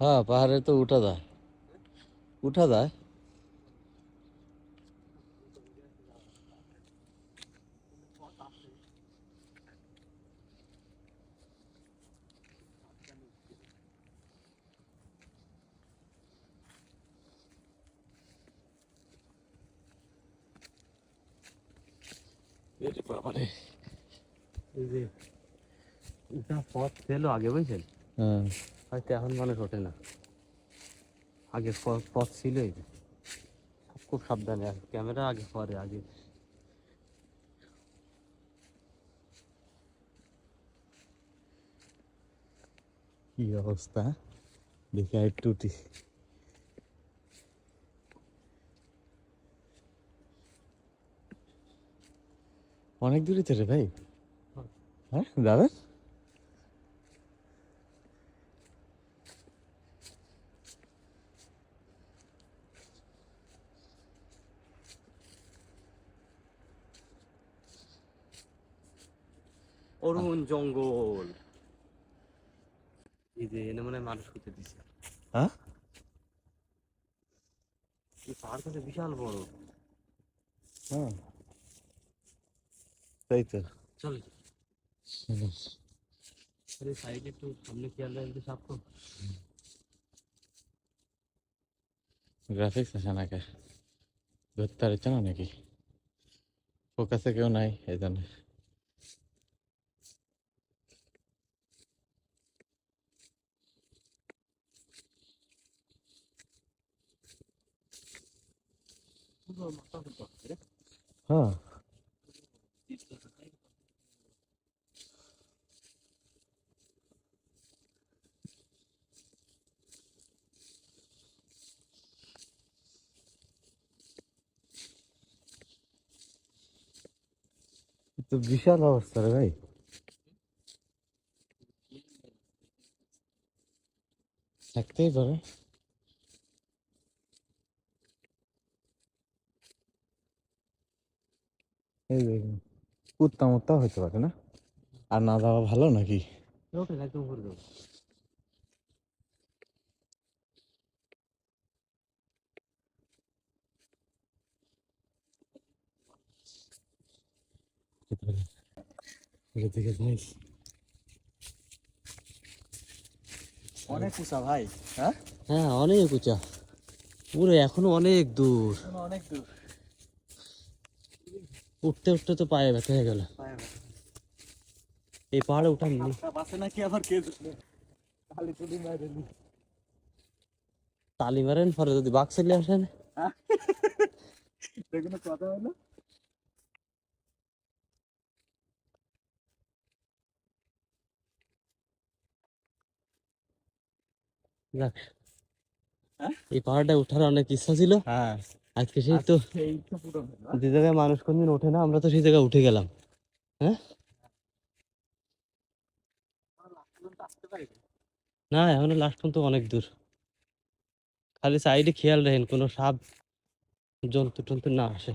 হ্যাঁ পাহাড়ে তো উঠা যায়। উঠা যায়। এই যে উঠা পথ ছিল আগে বুঝছেন? হয়তো এখন মানুষ ওঠে না। আগে পথ পথ ছিল খুব সাবধানে আর ক্যামেরা আগে পরে আগে। কি অবস্থা? দেখি আর উঠি অনেক দূরে তো রে ভাই। হ্যাঁ। যাবেন অরুণ জঙ্গল। এই যে এনে মানে মানুষ করতে দিছে। হ্যাঁ? এই বিশাল বড়। হ্যাঁ। তাই তো। চল। আরে সাইডে একটু সামনে খেয়াল রাখতে সাপ তো। গ্রাফিক্স আছে নাকি? ধরতে পারছে না নাকি? ফোকাসে কেউ নাই এই জন্য। হ্যাঁ তো বিশাল অবস্থা রে ভাই থাকতেই পারে এই দেখুন কুত্তা মুত্তা হতে পারে না? আর না যাওয়া ভালো নাকি? থেকে যাই। অনেক উঁচা ভাই হ্যাঁ? হ্যাঁ অনেক উঁচা পুরো এখনও অনেক দূর। অনেক দূর। উঠতে উঠতে তো পায়ে ব্যথা হয়ে গেল। এই পাহাড়ে বাসে নাকি আবার কে তালি মারেন পরে যদি বাঘ চলে আসেন। কথা হলো। যাক। হ্যাঁ? এই পাহাড়টা উঠার অনেক ইচ্ছা ছিল। হ্যাঁ। আজকে সেই তো যে জায়গায় মানুষ কোনদিন ওঠে না আমরা তো সেই জায়গায় উঠে গেলাম। হ্যাঁ? না এখনও লাস্ট পর্যন্ত অনেক দূর। খালি সাইডে খেয়াল রাখেন কোনো সাপ জন্তু টন্তু না আসে।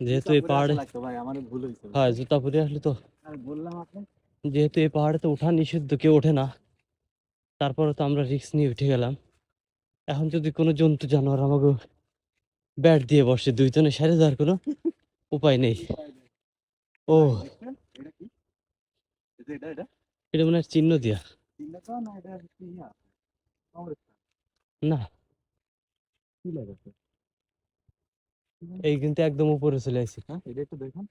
যেহেতু এই পাহাড়ে হয় জুতা পরে আসলে তো যেহেতু এই পাহাড়ে তো ওঠা নিষিদ্ধ কেউ ওঠে না। তারপরে তো আমরা রিস্ক নিয়ে উঠে গেলাম। এখন যদি কোনো জন্তু জানোয়ার আমাকে ব্যাট দিয়ে বসে, দুইজনে সারে যাওয়ার কোনো উপায় নেই। ও। এটা মনে হয় চিহ্ন দিয়া। না। এই কিন্তু একদম উপরে চলে আসি হ্যাঁ এটা একটু দেখুন।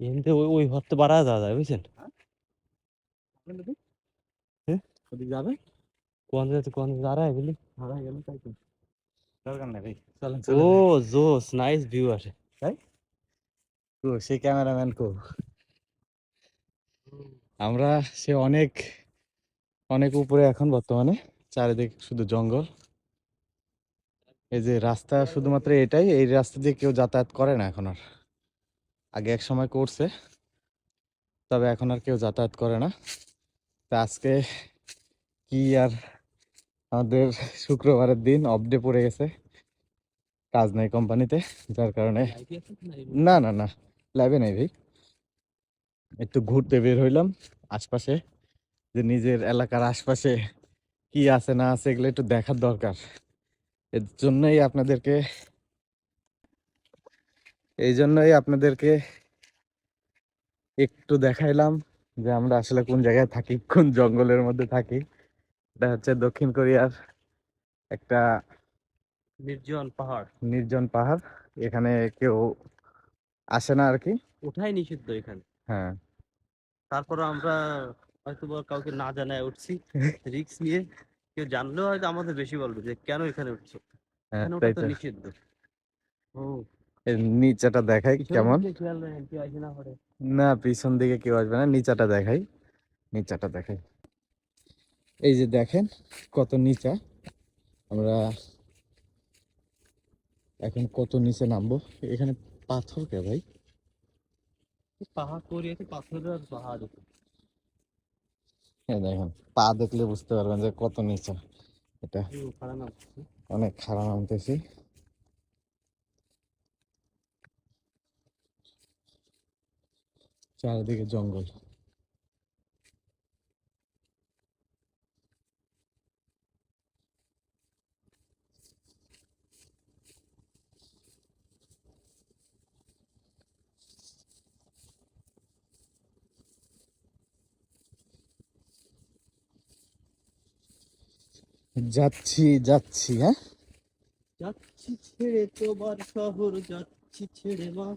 আছে এমনিতে ওই ওই ঘর তো বাড়া যাওয়া যায় বুঝছেন? হ্যাঁ? যাবে? কোন যাতে কোন দাঁড়ায় বুঝলি হারাই গেল তাই তো। দরকার নেই ভাই চলেন ও জোস নাইস ভিউ আসে। কো সেই ক্যামেরাম্যান কো। আমরা সে অনেক অনেক উপরে এখন বর্তমানে চারিদিকে শুধু জঙ্গল। এই যে রাস্তা শুধুমাত্র এটাই এই রাস্তা দিয়ে কেউ যাতায়াত করে না এখন আর। আগে এক সময় করছে। তবে এখন আর কেউ যাতায়াত করে না। তা আজকে কি আর আমাদের শুক্রবারের দিন অফ ডে পড়ে গেছে। কাজ নাই কোম্পানিতে, যার কারণে না না না লাইভে নাই ভাই। একটু ঘুরতে বের হইলাম, আশপাশে যে নিজের এলাকার আশপাশে কি আছে না আছে এগুলো একটু দেখার দরকার। এর জন্যই আপনাদেরকে এই জন্যই আপনাদেরকে একটু দেখাইলাম যে আমরা আসলে কোন জায়গায় থাকি কোন জঙ্গলের মধ্যে থাকি। এটা হচ্ছে দক্ষিণ কোরিয়ার একটা নির্জন পাহাড়। নির্জন পাহাড়। এখানে কেউ আসে না আর কি ওঠাই নিষিদ্ধ এখানে। হ্যাঁ। তারপরে আমরা হয়তো কাউকে না জানায় উঠছি। রিক্স নিয়ে কেউ জানলেও হয়তো আমাদের বেশি বলবে যে কেন এখানে উঠছো? হ্যাঁ এখানে তাই তো। নিষিদ্ধ। ও। নিচাটা দেখাই কেমন। না পিছন দিকে কেউ আসবে না নিচাটা দেখাই নিচাটা দেখাই। এই যে দেখেন কত নিচা। আমরা এখন কত নিচে নামবো? এখানে পাথর কে ভাই? আর পাহাড়। দেখেন পা দেখলে বুঝতে পারবেন যে কত নিচা। এটা অনেক খারাপ নামতেছি। চারিদিকে জঙ্গল। যাচ্ছি যাচ্ছি হ্যাঁ? যাচ্ছি ছেড়ে তোমার শহর যাচ্ছি ছেড়ে মা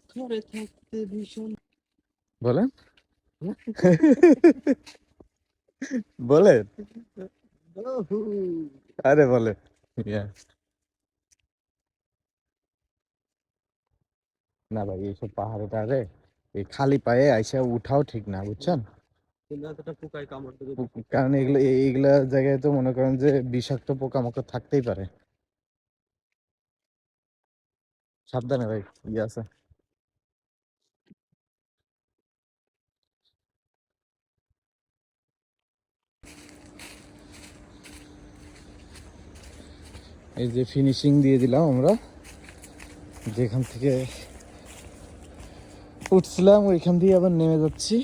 থাকতে ভীষণ বলেন। বলেন। আরে বলে না ভাই এইসব পাহাড়ে টাহাড়ে এই খালি পায়ে আইসা উঠাও ঠিক না বুঝছেন? কারণ এগুলো এই- এইগুলা জায়গায় তো মনে করেন যে বিষাক্ত পোকামাকড় থাকতেই পারে। সাবধানে ভাই ইয়ে আছে। এই যে ফিনিশিং দিয়ে দিলাম আমরা। যেখান থেকে উঠছিলাম, ওইখান দিয়ে আবার নেমে যাচ্ছি।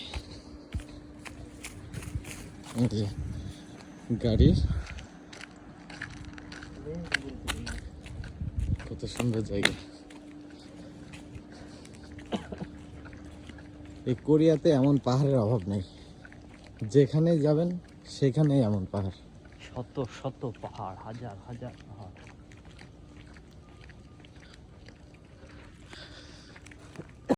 গাড়ির কত সুন্দর জায়গা। এই কোরিয়াতে এমন পাহাড়ের অভাব নেই। যেখানে যাবেন, সেখানেই এমন পাহাড়। শত শত পাহাড় হাজার হাজার পাহাড়।